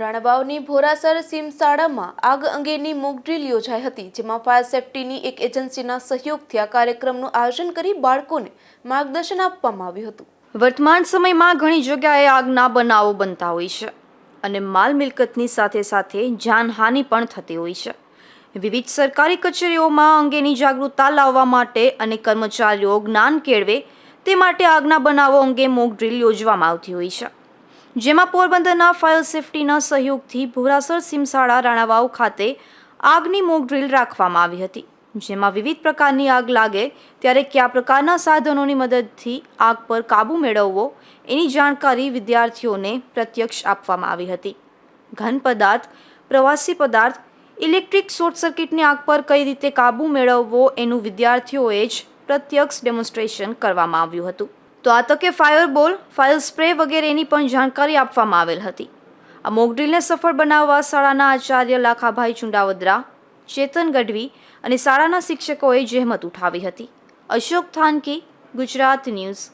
રાણાવાવની ભોરાસર સીમશાળામાં આગ અંગેની mock drill યોજાઈ હતી, જેમાં ફાયર સેફટીની એક એજન્સીના સહયોગથી આ કાર્યક્રમનું આયોજન કરી બાળકોને માર્ગદર્શન આપવામાં આવ્યું હતું. વર્તમાન સમયમાં ઘણી જગ્યાએ આગના બનાવો બનતા હોય છે અને માલ મિલકતની સાથે સાથે જાનહાનિ પણ થતી હોય છે. વિવિધ સરકારી કચેરીઓમાં અંગેની જાગૃતતા લાવવા માટે અને કર્મચારીઓ જ્ઞાન કેળવે તે માટે આગના બનાવો અંગે મોક ડ્રીલ યોજવામાં આવતી હોય છે. જેમાં પોરબંદરના ફાયર સેફટીના સહયોગથી ભોરાસર સિમસાળા, રાણાવાવ ખાતે આગની મોક ડ્રીલ રાખવામાં આવી હતી, જેમાં વિવિધ પ્રકારની આગ લાગે ત્યારે કયા પ્રકારના સાધનોની મદદથી આગ પર કાબૂ મેળવવો એની જાણકારી વિદ્યાર્થીઓને પ્રત્યક્ષ આપવામાં આવી હતી. ઘન પદાર્થ, પ્રવાસી પદાર્થ, ઇલેક્ટ્રિક શોર્ટ સર્કિટની આગ પર કઈ રીતે કાબૂ મેળવવો એનું વિદ્યાર્થીઓએ જ પ્રત્યક્ષ ડેમોન્સ્ટ્રેશન કરવામાં આવ્યું હતું. તો આ તકે ફાયર બોલ, ફાયર સ્પ્રે વગેરેની પણ જાણકારી આપવામાં આવેલ હતી. આ મોકડ્રીલને સફળ બનાવવા શાળાના આચાર્ય લાખાભાઈ ચુંડાવદરા, ચેતન ગઢવી અને શાળાના શિક્ષકોએ જહેમત ઉઠાવી હતી. અશોક થાનકી, ગુજરાત ન્યૂઝ.